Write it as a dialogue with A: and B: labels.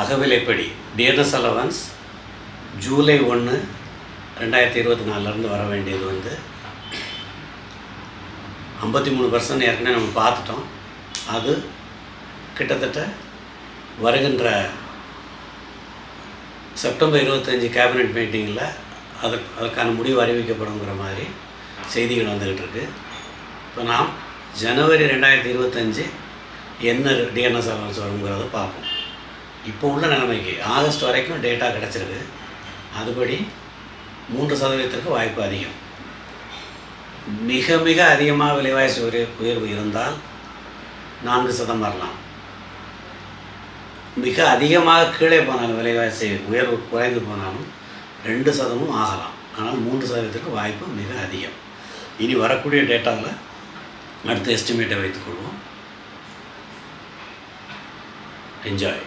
A: அகவிலைப்படி DNS allowance July ஒன்று ரெண்டாயிரத்தி இருபத்தி நாலுலேருந்து வர வேண்டியது வந்து ஐம்பத்தி மூணு பர்சன்ட் ஏற்கனவே நம்ம பார்த்துட்டோம். அது கிட்டத்தட்ட வருகின்ற செப்டம்பர் இருபத்தஞ்சி கேபினெட் மீட்டிங்கில் அதற்கு அதற்கான முடிவு அறிவிக்கப்படுங்கிற மாதிரி செய்திகள் வந்துக்கிட்டு இருக்கு இப்போ நாம் ஜனவரி ரெண்டாயிரத்தி இருபத்தஞ்சி என்ன டிஎன்எஸ் அலவன்ஸ் வருங்கிறத பார்ப்போம். இப்போ உள்ள நிலைமைக்கு ஆகஸ்ட் வரைக்கும் டேட்டா கிடச்சிருக்கு. அதுபடி மூன்று சதவீதத்திற்கு வாய்ப்பு அதிகம். மிக மிக அதிகமாக விலைவாசி ஒரு உயர்வு இருந்தால் நான்கு சதம் வரலாம். மிக அதிகமாக கீழே போனாலும் விலைவாசி உயர்வு குறைந்து போனாலும் ரெண்டு சதமும் ஆகலாம். ஆனால் மூன்று சதவீதத்திற்கு வாய்ப்பு மிக அதிகம். இனி வரக்கூடிய டேட்டாவில் அடுத்த எஸ்டிமேட்டை வைத்துக்கொள்வோம் என்ஜாய்